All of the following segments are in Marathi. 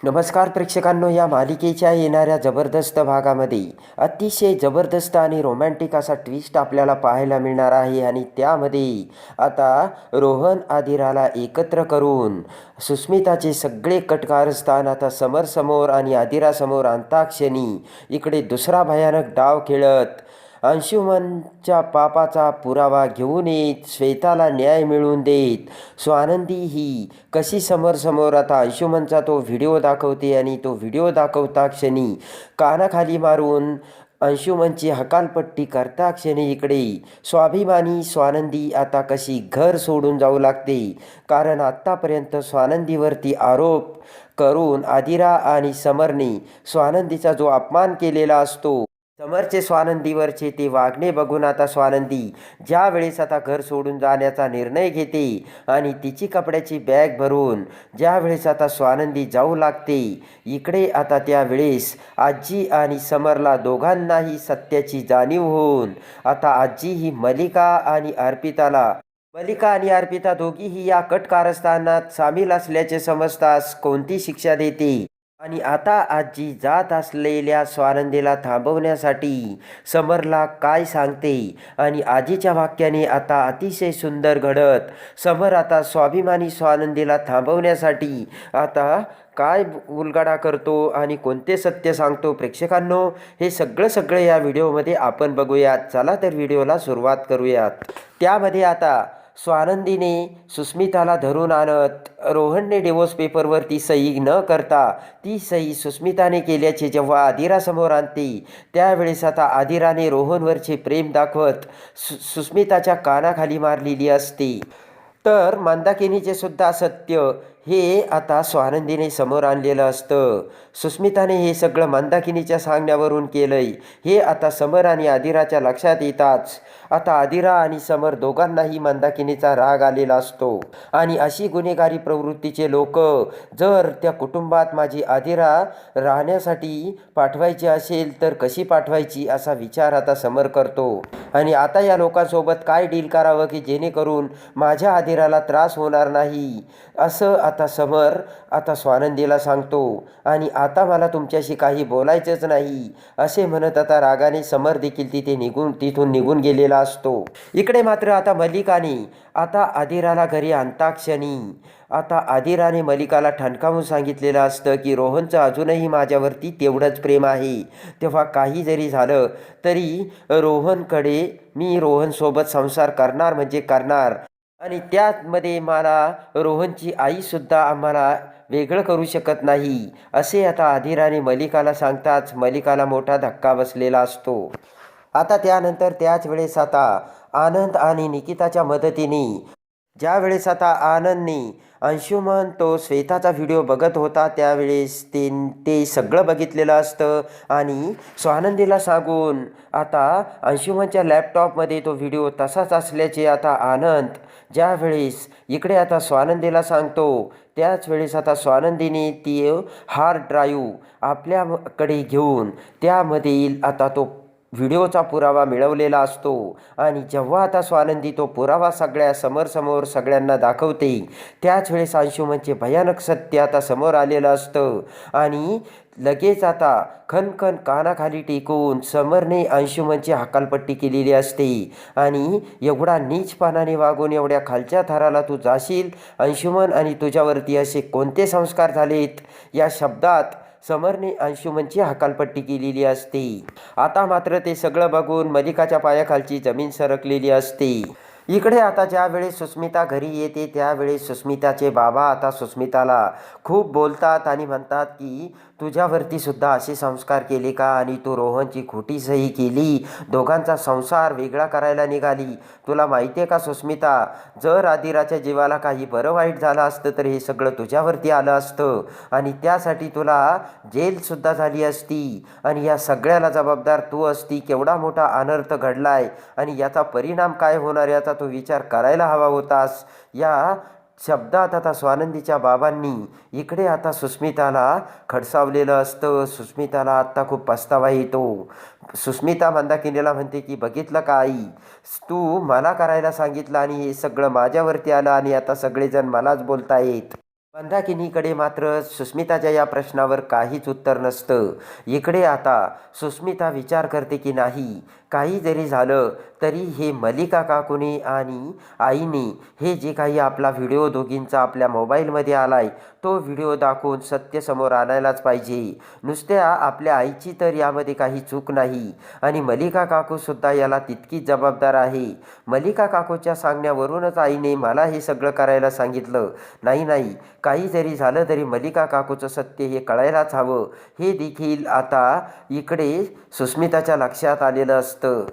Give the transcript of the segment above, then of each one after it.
नमस्कार प्रेक्षकांनो या मालिकेच्या येणाऱ्या जबरदस्त भागामध्ये अतिशय जबरदस्त आणि रोमॅन्टिक असा ट्विस्ट आपल्याला पाहायला मिळणार आहे आणि त्यामध्ये आता रोहन आदिराला एकत्र करून सुस्मिताचे सगळे कटकारस्थान आता समरसमोर आणि आदिरासमोर अंताक्षणी इकडे दुसरा भयानक डाव खेळत अंशुमनच्या पापाचा पुरावा घेऊन येत श्वेताला न्याय मिळवून देत स्वानंदी ही कशी समोर आता अंशुमनचा तो व्हिडिओ दाखवते आणि तो व्हिडिओ दाखवता क्षणी कानाखाली मारून अंशुमनची हकालपट्टी करता क्षणी इकडे. स्वाभिमानी स्वानंदी आता कशी घर सोडून जाऊ लागते. कारण आत्तापर्यंत स्वानंदीवरती आरोप करून आदिरा आणि समरने स्वानंदीचा जो अपमान केलेला असतो समरचे स्वानंदीवरचे ते वागणे बघून आता स्वानंदी ज्या वेळेस आता घर सोडून जाण्याचा निर्णय घेते आणि तिची कपड्याची बॅग भरून ज्या वेळेस आता स्वानंदी जाऊ लागते इकडे आता त्यावेळेस आजी आणि समरला दोघांनाही सत्याची जाणीव होऊन आता आजी ही मलिका आणि अर्पिताला मलिका आणि अर्पिता दोघीही या कट कारस्थानात सामील असल्याचे समजताच कोणती शिक्षा देते? आणि आता आजी जात असलेल्या स्वानंदीला थांबवण्यासाठी समरला काय सांगते? आणि आजीच्या वाक्याने आता अतिशय सुंदर घडत समर आता स्वाभिमानी स्वानंदीला थांबवण्यासाठी आता काय उलगडा करतो आणि कोणते सत्य सांगतो प्रेक्षकांनो? हे सगळं सगळं या व्हिडिओमध्ये आपण बघूयात. चला तर व्हिडिओला सुरुवात करूयात. त्यामध्ये आता स्वानंदीने सुस्मिताला धरून आणत रोहनने डिवोर्स पेपरवरती सही न करता ती सही सुस्मिताने केल्याचे जेव्हा आदिरासमोर आणते त्यावेळेस आता आदिराने रोहनवरचे प्रेम दाखवत सु सुस्मिताच्या कानाखाली मारलेली असते. तर मंदाकिनीचे सुद्धा सत्य हे आता स्वानंदीने समोर आणलेलं असतं. सुस्मिताने हे सगळं मंदाकिनीच्या सांगण्यावरून केलंय. हे आता समर आणि आदिराच्या लक्षात येताच. आता आदिरा आणि समर दोघांनाही मंदाकिनीचा राग आलेला असतो. आणि अशी गुन्हेगारी प्रवृत्तीचे लोक जर त्या कुटुंबात माझी आदिरा राहण्यासाठी पाठवायची असेल तर कशी पाठवायची असा विचार आता समर करतो. आणि आता या लोकांसोबत काय डील करावं की जेणेकरून माझ्या आदिराला त्रास होणार नाही? असं आता समर आता स्वानंदीला सांगतो. आणि आता मला तुमच्याशी काही बोलायचंच नाही. असे म्हणत आता रागाने समर देखील तिथे निघून तिथून निघून गेलेला असतो. इकडे मात्र आता मलिकाने आता आदिराला घरी आणताक्षणी आता आदिराने मलिकाला ठणकावून सांगितलेलं असतं की रोहनचं अजूनही माझ्यावरती तेवढंच प्रेम आहे. तेव्हा काही जरी झालं तरी रोहनकडे मी रोहनसोबत संसार करणार म्हणजे करणार. आणि त्यामध्ये मला रोहनची आईसुद्धा आम्हाला वेगळं करू शकत नाही. असे आता आदिराने मलिकाला सांगताच मलिकाला मोठा धक्का बसलेला असतो. आता त्यानंतर त्याच वेळेस आता आनंद आणि निकिताच्या मदतीने ज्या वेळेस आता आनंदने अंशुमन तो श्वेताचा व्हिडिओ बघत होता त्यावेळेस ते ते सगळं बघितलेलं असतं. आणि स्वानंदीला सांगून आता अंशुमनच्या लॅपटॉपमध्ये तो व्हिडिओ तसाच असल्याचे आता आनंद ज्यावेळेस इकडे आता स्वानंदीला सांगतो त्याच वेळेस आता स्वानंदीने ती हार्ड ड्राईव्ह आपल्याकडे घेऊन त्यामधील आता तो व्हिडिओचा पुरावा मिळवलेला असतो. आणि जेव्हा आता स्वानंदी तो पुरावा सगळ्या समोरसमोर सगळ्यांना दाखवते त्याच वेळेस अंशुमनचे भयानक सत्य आता समोर आलेलं असतं. आणि लगेच आता खनखन कानाखाली टेकून समरने अंशुमनची हकालपट्टी केलेली असते. आणि एवढा नीचपणाने वागून एवढ्या खालच्या थराला तू जाशील अंशुमन आणि तुझ्यावरती असे कोणते संस्कार झालेत? या शब्दात समरने अंशुमनची हकालपट्टी केलेली असते. आता मात्र ते सगळं बघून मलिकाच्या पायाखालची जमीन सरकलेली असते. इकडे आता ज्यावेळेस सुस्मिता घरी येते त्यावेळेस सुस्मिताचे बाबा आता सुस्मिताला खूप बोलतात आणि म्हणतात की तुझ्यावरती सुद्धा असे संस्कार केले का? आणि तू रोहनची खोटी सही केली. दोघांचा संसार वेगळा करायला निघाली. तुला माहिती आहे का सुस्मिता? जर आदिराच्या जीवाला काही बरं वाईट झालं असतं तर हे सगळं तुझ्यावरती आलं असतं. आणि त्यासाठी तुला जेलसुद्धा झाली असती. आणि या सगळ्याला जबाबदार तू असती. केवढा मोठा अनर्थ घडलाय. आणि याचा परिणाम काय होणार याचा तू विचार करायला हवा होतास. या शब्दात आता स्वानंदीच्या बाबांनी इकडे आता सुस्मिताला खडसावलेलं असतं. सुस्मिताला आत्ता खूप पस्तावा येतो. सुस्मिता मंदाकिनीला म्हणते की बघितलं का आई? तू मला करायला सांगितलं आणि हे सगळं माझ्यावरती आलं आणि आता सगळेजण मलाच बोलतायत. मंदाकिनीकडे मात्र सुस्मिताच्या या प्रश्नावर काहीच उत्तर नसतं. इकडे आता सुस्मिता विचार करते की नाही काही जरी झालं तरी हे मलिका काकूने आणि आईने हे जे काही आपला व्हिडिओ दोघींचा आपल्या मोबाईलमध्ये आला आहे तो व्हिडिओ दाखवून सत्य समोर आणायलाच पाहिजे. नुसत्या आपल्या आईची तर यामध्ये काही चूक नाही. आणि मलिका काकूसुद्धा याला तितकीच जबाबदार आहे. मलिका काकूच्या सांगण्यावरूनच आईने मला हे सगळं करायला सांगितलं. नाही नाही काही जरी झालं तरी मलिका काकूचं सत्य हे कळायलाच हवं. हे देखील आता इकडे सुस्मिताच्या लक्षात आलेलं असतं.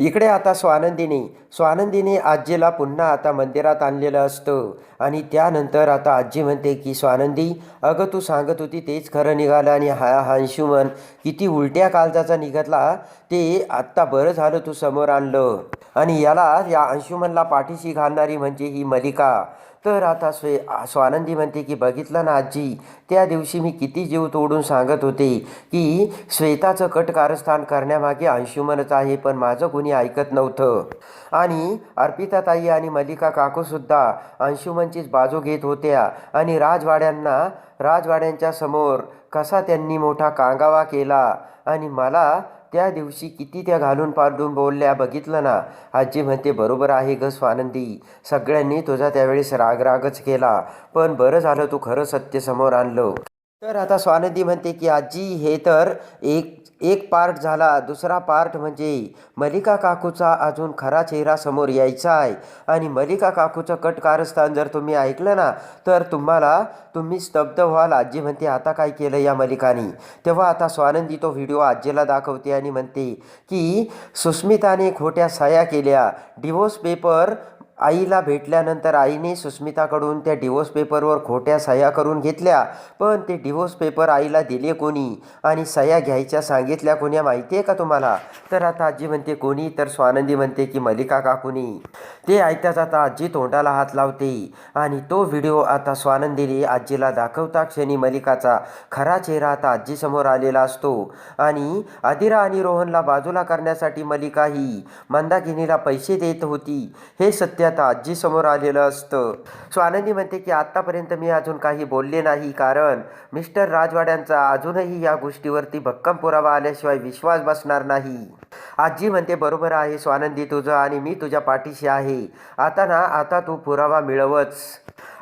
इकडे आता स्वानंदीने. स्वानंदीने आजीला पुन्हा आता मंदिरात आणलेलं असतं. आणि त्यानंतर आता आजी म्हणते की स्वानंदी अगं तू सांगत होती तेच खरं निघालं आणि हा हा अंशुमन किती उलट्या काळजाचा निघतला ते आत्ता बरं झालं तू समोर आणलं. आणि याला या अंशुमनला पाठीशी घालणारी म्हणजे ही मलिका. तर आता स्वे स्वानंदी म्हणते की बघितलं ना आजी त्या दिवशी मी किती जीव तोडून सांगत होते की श्वेताचं कट कारस्थान करण्यामागे अंशुमनच आहे पण माझं कुणी ऐकत नव्हतं. आणि अर्पिता ताई आणि मल्लिका काकूसुद्धा अंशुमनचीच बाजू घेत होत्या. आणि राजवाड्यांना राजवाड्यांच्या समोर कसा त्यांनी मोठा कांगावा केला. आणि मला त्या दिवशी किती त्या घालून पाडून बोलल्या बघितलं ना आजी म्हणते बरोबर आहे ग स्वानंदी. सगळ्यांनी तुझा त्यावेळेस रागरागच केला. पण बरं झालं तू खरं सत्य समोर आणलं. तर आता स्वानंदी म्हणते की आजी हे तर एक एक पार्ट झाला दुसरा पार्ट म्हणजे मलिका काकूचा अजून खरा चेहरा समोर यायचा आहे. आणि मलिका काकूचं कट कारस्थान जर तुम्ही ऐकलं ना तर तुम्हाला तुम्ही स्तब्ध व्हाल. आजी म्हणते आता काय केलं या मलिकाने? तेव्हा आता स्वानंदी तो व्हिडिओ आजीला दाखवते आणि म्हणते की सुस्मिताने खोट्या सह्या केल्या. डिवोर्स पेपर आईला भेटल्यानंतर आईने सुस्मिताकडून त्या डिवोर्स पेपरवर खोट्या सह्या करून घेतल्या. पण ते डिवोर्स पेपर आईला दिले कोणी? आणि सह्या घ्यायच्या सांगितल्या कोण्या माहिती आहे का तुम्हाला? तर आता आजी म्हणते कोणी? तर स्वानंदी म्हणते की मलिका काकुनी. ते ऐकताच आता आजी तोंडाला हात लावते. आणि तो व्हिडिओ आता स्वानंदीने आजीला दाखवता क्षणी मलिकाचा खरा चेहरा आता आजीसमोर आलेला असतो. आणि आदिरा आणि रोहनला बाजूला करण्यासाठी मलिका ही मंदाकिनीला पैसे देत होती. हे सत्य आता आजीसमोर आलेलं असतं. सो आनंदी म्हणते की आत्तापर्यंत मी अजून काही बोलले नाही. कारण मिस्टर राजवाड्यांचा अजूनही या गोष्टीवरती भक्कम पुरावा आल्याशिवाय विश्वास बसणार नाही. आजी म्हणते बरोबर आहे स्वानंदी तुझं आणि मी तुझ्या पाठीशी आहे. आता ना आता तू पुरावा मिळवच.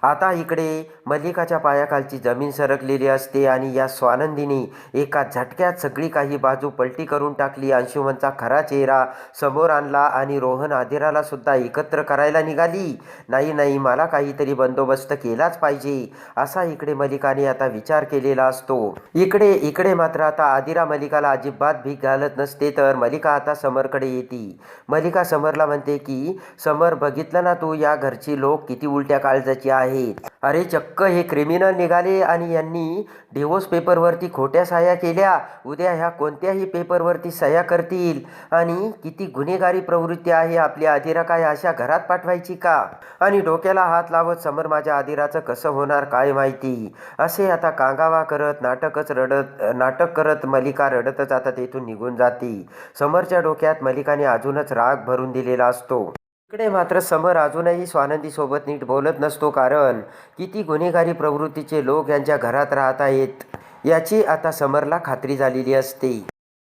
आता इकडे मल्लिकाच्या पायाखालची जमीन सरकलेली असते आणि या स्वानंदीने एका झटक्यात सगळी काही बाजू पलटी करून टाकली. अंशुमनचा खरा चेहरा समोर आणला आणि रोहन आदिराला सुद्धा एकत्र करायला निघाली. नाही नाही मला काहीतरी बंदोबस्त केलाच पाहिजे. असा इकडे मलिकाने आता विचार केलेला असतो. इकडे इकडे मात्र आता आदिरा मलिकाला अजिबात भीक घालत नसते तर मलिक मलिका आता समरकडे येते. मलिका समरला म्हणते की समर बघितलं ना तू या घरची लोक किती उलट्या काळजाची आहेत. अरे चक्क हे क्रिमिनल निघाले आणि यांनी डिवोर्स पेपरवरती खोट्या सह्या केल्या. उद्या ह्या कोणत्याही पेपरवरती सह्या करतील. आणि किती गुन्हेगारी प्रवृत्ती आहे आपली आदिरा काय अशा घरात पाठवायची का? आणि डोक्याला हात लावत समोर माझ्या आदिराचं कसं होणार काय माहिती? असे आता कांगावा करत नाटकच रडत नाटक करत मलिका रडतच आता तेथून निघून जाते. समरच्या डोक्यात मलिकाने अजूनच राग भरून दिलेला असतो. इकडे मात्र समर अजूनही स्वानंदी सोबत नीट बोलत नसतो कारण किती गुन्हेगारी प्रवृत्तीचे लोक यांच्या घरात राहत आहेत याची आता समरला खात्री झालेली असते.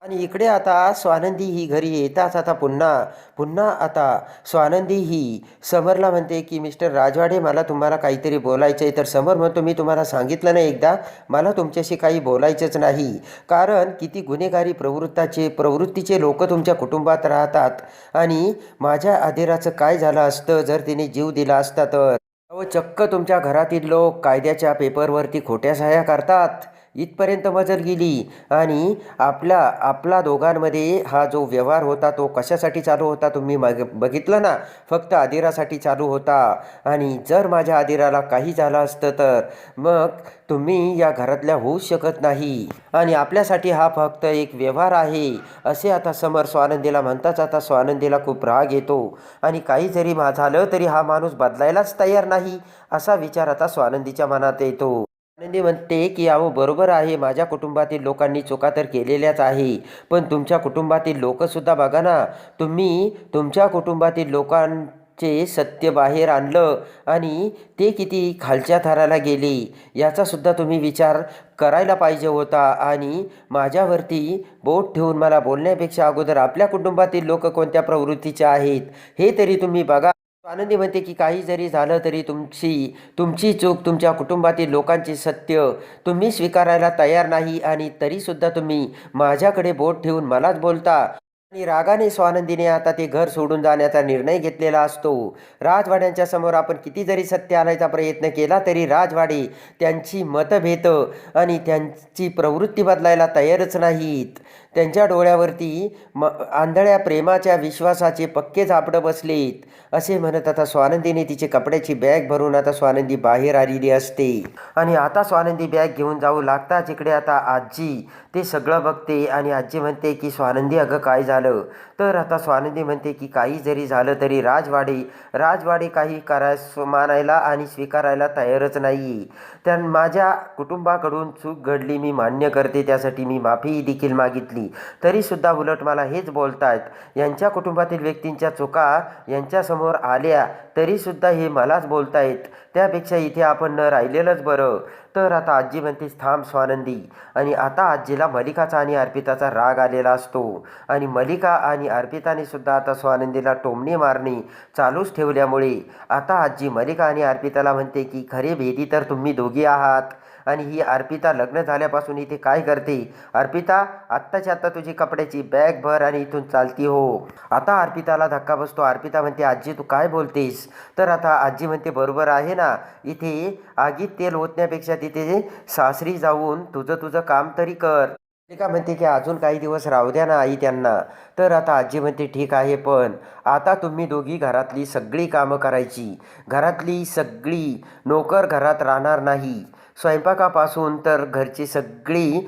आणि इकडे आता स्वानंदी ही घरी येताच आता पुन्हा पुन्हा आता स्वानंदी ही समरला म्हणते की मिस्टर राजवाडे मला तुम्हाला काहीतरी बोलायचं आहे तर समर म्हणतो मी तुम्हाला सांगितलं नाही एकदा मला तुमच्याशी काही बोलायचंच नाही. कारण किती गुन्हेगारी प्रवृत्ताचे प्रवृत्तीचे लोक तुमच्या कुटुंबात राहतात आणि माझ्या आधेराचं काय झालं असतं जर तिने जीव दिला असता तर? अहो चक्क तुमच्या घरातील लोक कायद्याच्या पेपरवरती खोट्या सह्या करतात. इथपर्यंत मजल गेली. आणि आपला आपला दोघांमध्ये हा जो व्यवहार होता तो कशासाठी चालू होता तुम्ही मग बघितलं ना? फक्त आदिरासाठी चालू होता. आणि जर माझ्या आदिराला काही झालं असतं तर मग तुम्ही या घरातल्या होऊ शकत नाही. आणि आपल्यासाठी हा फक्त एक व्यवहार आहे असे आता समर स्वानंदीला म्हणताच आता स्वानंदीला खूप राग येतो. आणि काही जरी माझं झालं तरी हा माणूस बदलायलाच तयार नाही असा विचार आता स्वानंदीच्या मनात येतो. आनंदी म्हणते की अहो बरोबर आहे. माझ्या कुटुंबातील लोकांनी चुका तर केलेल्याच आहे. पण तुमच्या कुटुंबातील लोकसुद्धा बघा ना. तुम्ही तुमच्या कुटुंबातील लोकांचे सत्य बाहेर आणलं आणि ते किती खालच्या थराला गेले याचासुद्धा तुम्ही विचार करायला पाहिजे होता. आणि माझ्यावरती बोट ठेवून मला बोलण्यापेक्षा अगोदर आपल्या कुटुंबातील लोक कोणत्या प्रवृत्तीचे आहेत हे तरी तुम्ही बघा. आनंदी म्हणते की काही जरी झालं तरी तुमची तुमची चूक तुमच्या कुटुंबातील लोकांचे सत्य तुम्ही स्वीकारायला तयार नाही आणि तरीसुद्धा तुम्ही माझ्याकडे बोट ठेवून मलाच बोलता. आणि रागाने स्वानंदीने आता ते घर सोडून जाण्याचा निर्णय घेतलेला असतो. राजवाड्यांच्या समोर आपण किती जरी सत्य आणायचा प्रयत्न केला तरी राजवाडे त्यांची मतभेद आणि त्यांची प्रवृत्ती बदलायला तयारच नाहीत. त्यांच्या डोळ्यावरती म आंधळ्या प्रेमाच्या विश्वासाचे पक्के झापडं बसलेत असे म्हणत आता स्वानंदीने तिचे कपड्याची बॅग भरून आता स्वानंदी बाहेर आलेली असते. आणि आता स्वानंदी बॅग घेऊन जाऊ लागताच इकडे आता आजी. ते सगळं बघते आणि आजी म्हणते की स्वानंदी अगं काय झालं? झालं. तर आता स्वानंदी म्हणते की काही जरी झालं तरी राजवाडे राजवाडे काही कराय मानायला आणि स्वीकारायला तयारच नाही. त्या माझ्या कुटुंबाकडून चूक घडली मी मान्य करते त्यासाठी मी माफी देखील मागितली. तरीसुद्धा उलट मला हेच बोलतायत. यांच्या कुटुंबातील व्यक्तींच्या चुका यांच्यासमोर आल्या तरीसुद्धा हे मलाच बोलतायत. त्यापेक्षा इथे आपण न राहिलेलंच बरं. तर आता आजी म्हणते थांब स्वानंदी. आणि आता आजीला मलिकाचा आणि अर्पिताचा राग आलेला असतो. आणि मलिका आणि अर्पिताने सुद्धा आता स्वानंदीला टोमणी मारणे चालूच ठेवल्यामुळे आता आजी मलिका आणि अर्पिताला म्हणते की खरे भेदी तर तुम्ही दोघी आहात. आणि ही अर्पिता लग्न झाल्यापासून इथे काय करते? अर्पिता आत्ताच्या आत्ता तुझी कपड्याची बॅग भर आणि इथून चालती हो. आता अर्पिताला धक्का बसतो. अर्पिता म्हणते आजी तू काय बोलतेस? तर आता आजी म्हणते बरोबर आहे ना. इथे आगीत तेल ओतण्यापेक्षा तिथे सासरी जाऊन तुझं तुझं काम तरी कर. का म्हणते की अजून काही दिवस राहू द्या ना आई त्यांना. तर आता आजी म्हणते ठीक आहे पण आता तुम्ही दोघी घरातली सगळी कामं करायची. घरातली सगळी नोकर घरात राहणार नाही. स्वयंपाकापासून तर घरची सगळी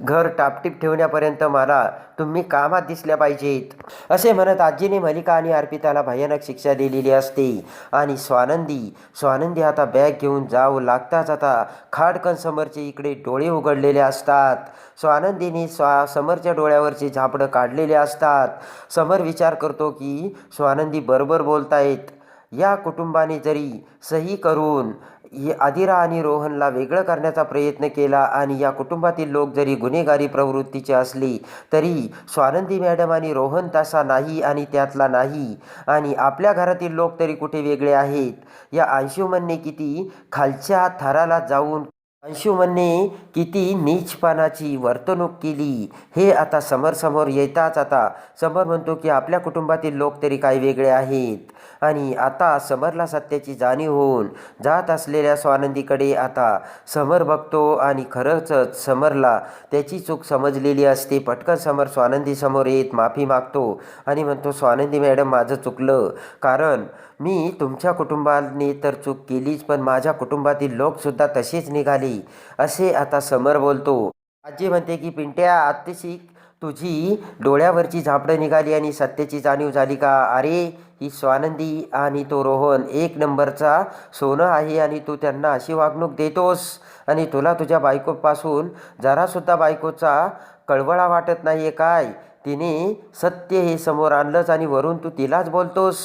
घर टापटीप ठेवण्यापर्यंत मला तुम्ही कामात दिसल्या पाहिजेत. असे म्हणत आजीने मलिका आणि अर्पिताला भयानक शिक्षा दिलेली असते. आणि स्वानंदी स्वानंदी आता बॅग घेऊन जाऊ लागताच आता खाडकन समरचे इकडे डोळे उघडलेले असतात. स्वानंदीने स्वा समरच्या डोळ्यावरचे झापडं काढलेले असतात. समर विचार करतो की स्वानंदी बरोबर बोलतायत. या कुटुंबाने जरी सही करून य- आदिरा आणि रोहनला वेगळं करण्याचा प्रयत्न केला आणि या कुटुंबातील लोक जरी गुन्हेगारी प्रवृत्तीचे असले तरी स्वानंदी मॅडम आणि रोहन तसा नाही आणि त्यातला नाही. आणि आपल्या घरातील लोक तरी कुठे वेगळे आहेत? या अंशुमनने किती खालच्या थराला जाऊन अंशुमनने किती नीचपणाची वर्तणूक केली हे आता समोर येताच आता. समर म्हणतो की आपल्या कुटुंबातील लोक तरी काही वेगळे आहेत. आणि आता समरला सत्याची जाणीव होऊन जात असलेल्या स्वानंदीकडे आता समर बघतो आणि खरंच समरला त्याची चूक समजलेली असते. पटकन समर स्वानंदी समोर येत माफी मागतो आणि म्हणतो स्वानंदी मॅडम माझं चुकलं. कारण मी तुमच्या कुटुंबाने तर चूक केलीच पण माझ्या कुटुंबातील लोकसुद्धा तसेच निघाले असे आता समर बोलतो. आजी म्हणते की पिंट्या आत्तेशी तुझी डोळ्यावरची झापडं निघाली आणि सत्तेची जाणीव झाली का? अरे ही स्वानंदी आणि तो रोहन एक नंबरचा सोनं आहे आणि तू त्यांना अशी वागणूक देतोस आणि तुला तुझ्या बायकोपासून जरासुद्धा बायकोचा कळवळा वाटत नाही आहे काय? तिने सत्य हे समोर आणलंच आणि वरून तू तिलाच बोलतोस.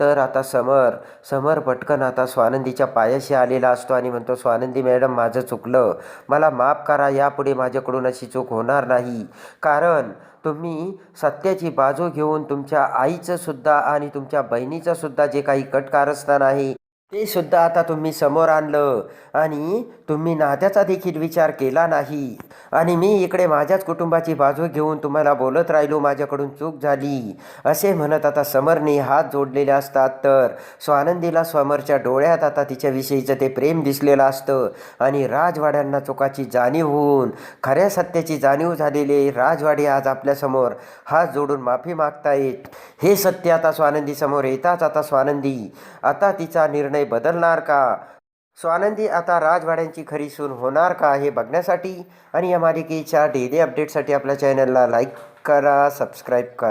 तर आता समर समर पटकन आता स्वानंदीच्या पायाशी आलेला असतो आणि म्हणतो स्वानंदी मॅडम माझं चुकलं. मला माफ करा यापुढे माझ्याकडून अशी चूक होणार नाही. कारण तुम्ही सत्याची बाजू घेऊन तुमच्या आईचं सुद्धा आणि तुमच्या बहिणीचं सुद्धा जे काही कट कारस्थान आहे ते सुद्धा आता तुम्ही समोर आणलं. आणि तुम्ही नात्याचा देखील विचार केला नाही. आणि मी इकडे माझ्याच कुटुंबाची बाजू घेऊन तुम्हाला बोलत राहिलो माझ्याकडून चूक झाली. असे म्हणत आता समरने हात जोडलेले असतात तर स्वानंदीला समरच्या डोळ्यात आता तिच्याविषयीचं ते प्रेम दिसलेलं असतं. आणि राजवाड्यांना चुकाची जाणीव होऊन खऱ्या सत्याची जाणीव झालेले राजवाडे आज आपल्यासमोर हात जोडून माफी मागतायत. हे सत्य आता स्वानंदी समोर येताच आता स्वानंदी आता तिचा निर्णय बदलणार का? स्वानंदी आता राजवाड्यांची खरी सून होणार का हे बघण्यासाठी आणि या मालिकेच्या डेली अपडेटसाठी आपल्या चॅनलला लाईक करा सबस्क्राईब करा.